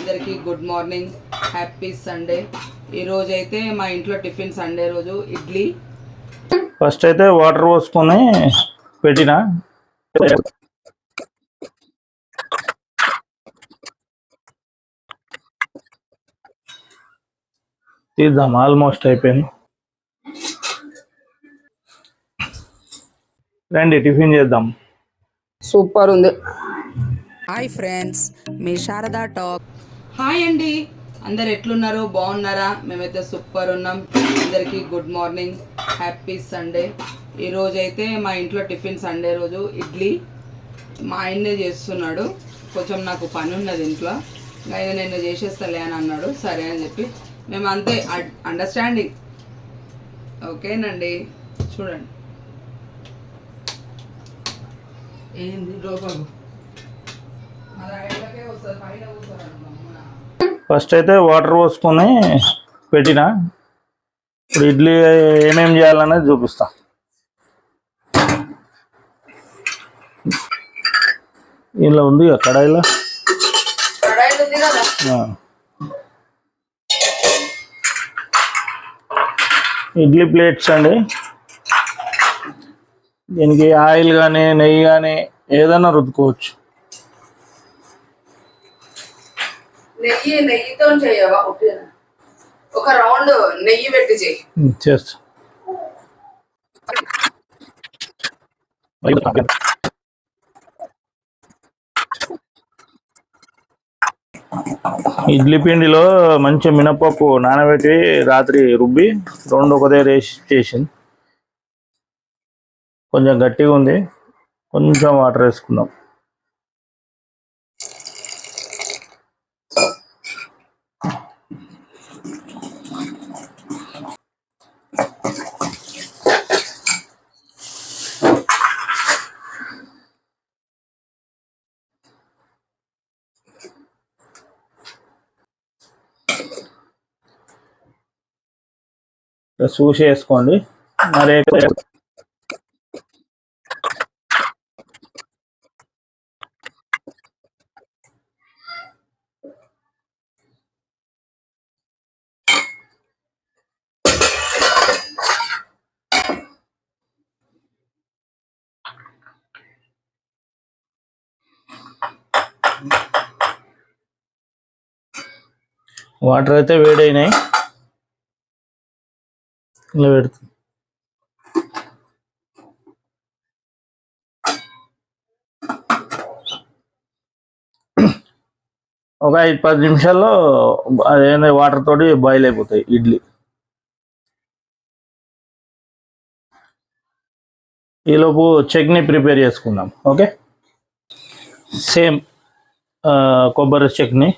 అందరికీ good morning happy Sunday. ఈరోజు అయితే మా ఇంట్లో టిఫిన్ సండే రోజు ఇడ్లీ. ఫస్ట్ అయితే వాటర్ పోసుకొని పెట్టిన. తీద్దాం ఆల్మోస్ట్ అయిపోయింది. రండి టిఫిన్ చేద్దాం. సూపర్ ఉంది. హాయ్ ఫ్రెండ్స్ మీ శారదా టాక్. హాయ్ అండి. అందరు ఎట్లున్నారు? బాగున్నారా? మేమైతే సూపర్ ఉన్నాం. అందరికీ గుడ్ మార్నింగ్. Happy Sunday. ఈరోజు అయితే మా ఇంట్లో టిఫిన్ సండే రోజు. ఇడ్లీ మా ఆయనే చేస్తున్నాడు. కొంచెం నాకు పని ఉన్నది ఇంట్లో. అయితే నేను చేసేస్తాలే అని అన్నాడు. సరే అని చెప్పి మేము అంతే. అండర్స్టాండింగ్ ఓకేనండి. చూడండి. ఏంది లోపల? ఐదులకే వస్తుంది. పైన కూర్చోరండి ఫస్ట్ అయితే వాటర్ పోసుకొని పెట్టిన. ఇప్పుడు ఇడ్లీ ఏమేమి చేయాలనేది చూపిస్తా. ఇలా ఉంది కదా కడాయిలో? ఇడ్లీ ప్లేట్స్ అండి. దీనికి ఆయిల్ కానీ నెయ్యి కానీ ఏదైనా రుద్దుకోవచ్చు. నెయ్యి నెయ్యితో చేయవా? ఒక రౌండ్ నెయ్యి పెట్టి చేయి. చేస్తా. ఇడ్లీ పిండిలో మంచి మినపప్పు నానబెట్టి రాత్రి రుబ్బి రెండు ఒక రేసి చేసింది. కొంచెం గట్టిగా ఉంది. కొంచెం వాటర్ వేసుకుందాం. చూసి వేసుకోండి మరి వాటర్ అయితే వేడైనాయి. ఇలా పెడుతుంది ఒక ఐదు పది నిమిషాల్లో అదేంటి వాటర్ తోటి బాయిల్ అయిపోతాయి ఇడ్లీ. ఈలోపు చట్నీ ప్రిపేర్ చేసుకుందాం ఓకే? సేమ్ కొబ్బరి చట్నీ.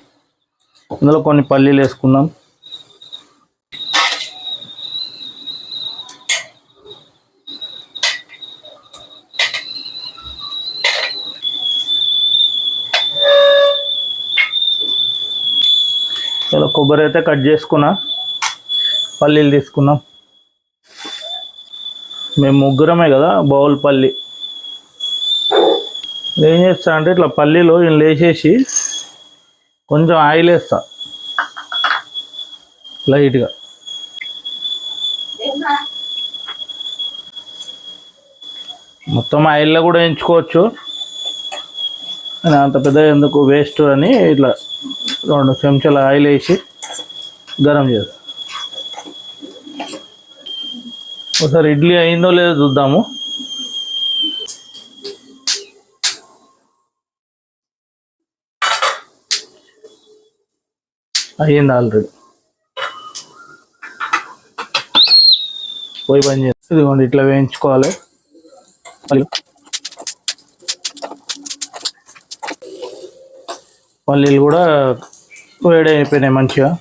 ఇందులో కొన్ని పల్లీలు వేసుకుందాం. ఇలా కొబ్బరి అయితే కట్ చేసుకున్నా. పల్లీలు తీసుకున్నాం. మేము ముగ్గురమే కదా బౌల్ పల్లి. ఏం చేస్తా అంటే ఇట్లా పల్లీలు ఇలా లేచేసి కొంచెం ఆయిల్ వేస్తా. లైట్గా. మొత్తం ఆయిల్లో కూడా ఎంచుకోవచ్చు అంత పెద్ద ఎందుకు వేస్ట్ అని ఇట్లా రెండు చెంచాల ఆయిల్ వేసి గరం చేస్తాం ఒకసారి ఇడ్లీ అయిందో లేదో చూద్దాము. అయ్యింది ఆల్రెడీ. పోయి పని చేస్తుంది ఇదిగోండి ఇట్లా వేయించుకోవాలి. పల్లీలు కూడా వేడి అయిపోయినాయి మంచిగా.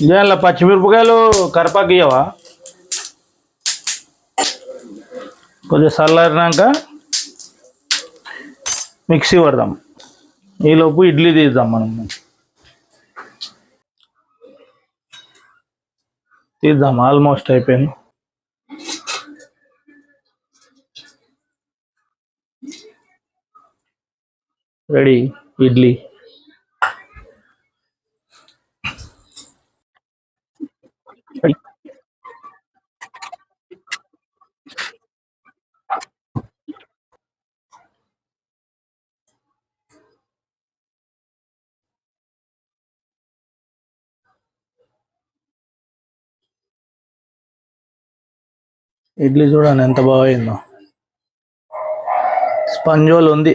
ఇలా పచ్చిమిరపకాయలు కరపాకు ఇయ్యవా? కొద్దిగా చల్లారినాక మిక్సీ పడదాం. ఈలోపు ఇడ్లీ తీద్దాం మనం. తీద్దాం ఆల్మోస్ట్ అయిపోయింది. రెడీ ఇడ్లీ. ఇడ్లీ చూడండి ఎంత బాగైందో స్పంజోల్ ఉంది.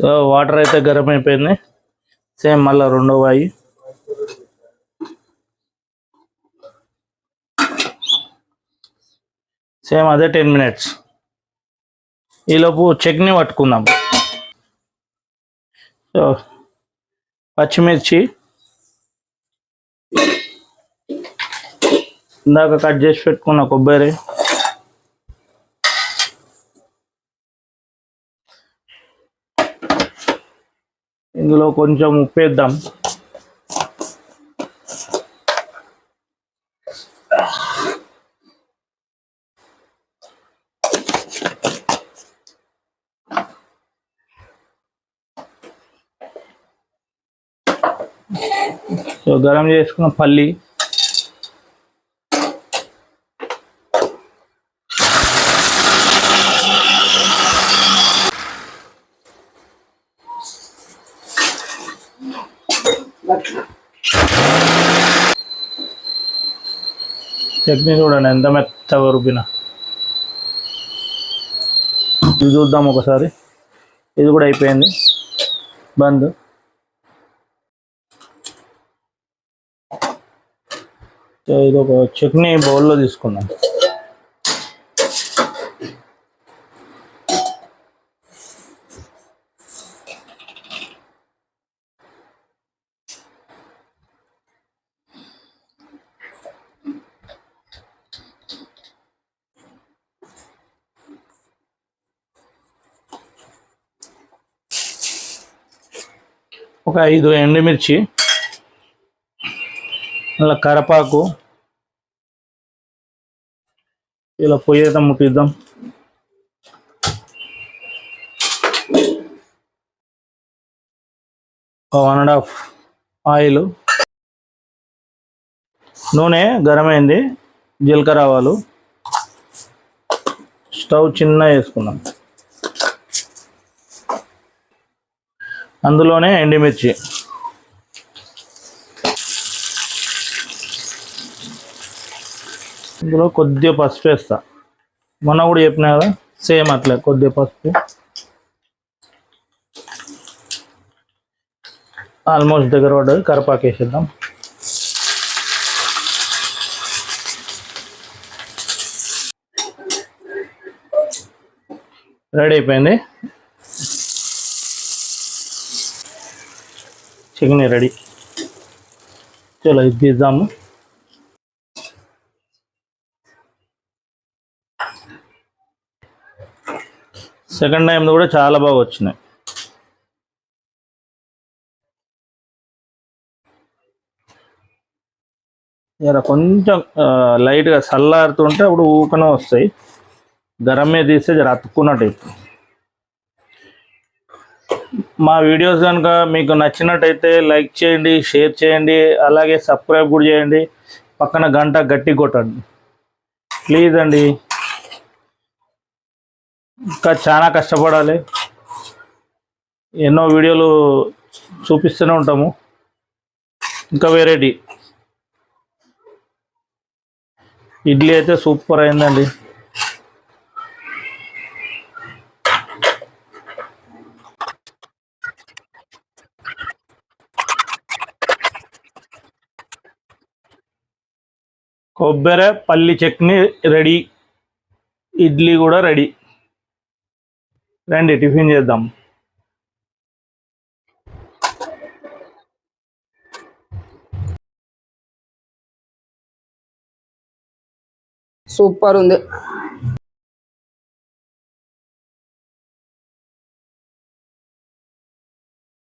సో వాటర్ అయితే గరం అయిపోయింది. సేమ్ మళ్ళీ రెండో వాయి. సేమ్ అదే టెన్ మినిట్స్. ఈలోపు చట్నీ పట్టుకుందాం. సో పచ్చిమిర్చి ఇందాక కట్ చేసి పెట్టుకున్న కొబ్బరి. ఇందులో కొంచెం ఉప్పు వేద్దాం సో గరం చేసుకున్న పల్లి చట్నీ చూడండి ఎంత మెత్తగా రుబ్బిన. ఇది చూద్దాం ఒకసారి. ఇది కూడా అయిపోయింది. బంద్. ఇది ఒక చట్నీ బౌల్లో తీసుకున్నాను ఒక ఐదు ఎండుమిర్చి మళ్ళీ కరపాకు ఇలా పొయ్యి ముట్టిద్దాం ఒక వన్ అండ్ హాఫ్ ఆయిల్ నూనె గరమైంది జీలకర్ర ఆవాలు. స్టవ్ చిన్న వేసుకున్నాం అందులోనే ఎండుమిర్చి. ఇందులో కొద్దిగా పసుపు వేస్తా. మొన్న కూడా చెప్పినా కదా సేమ్ అట్లే కొద్దిగా పసుపు. ఆల్మోస్ట్ దగ్గర పడ్డది కరపాకు వేసేద్దాం. రెడీ అయిపోయింది? Chicken ready. చలో ఇది తీద్దాము. సెకండ్ టైం కూడా చాలా బాగా వచ్చినాయి. ఇలా కొంచెం లైట్గా చల్లారుతుంటే అప్పుడు ఊకనే వస్తాయి. గరమే తీస్తే జర అతుక్కున్నట్టు మా వీడియోస్ కనుక మీకు నచ్చినట్టయితే లైక్ చేయండి షేర్ చేయండి అలాగే సబ్స్క్రైబ్ కూడా చేయండి. పక్కన గంట గట్టి కొట్టండి. ప్లీజ్ అండి. ఇంకా చాలా కష్టపడాలి. ఎన్నో వీడియోలు చూపిస్తూనే ఉంటాము. ఇంకా వెరైటీ ఇడ్లీ అయితే సూపర్ అయిందండి. కొబ్బరి పల్లి చట్నీ రెడీ. ఇడ్లీ కూడా రెడీ. రండి టిఫిన్ చేద్దాం. సూపర్ ఉంది.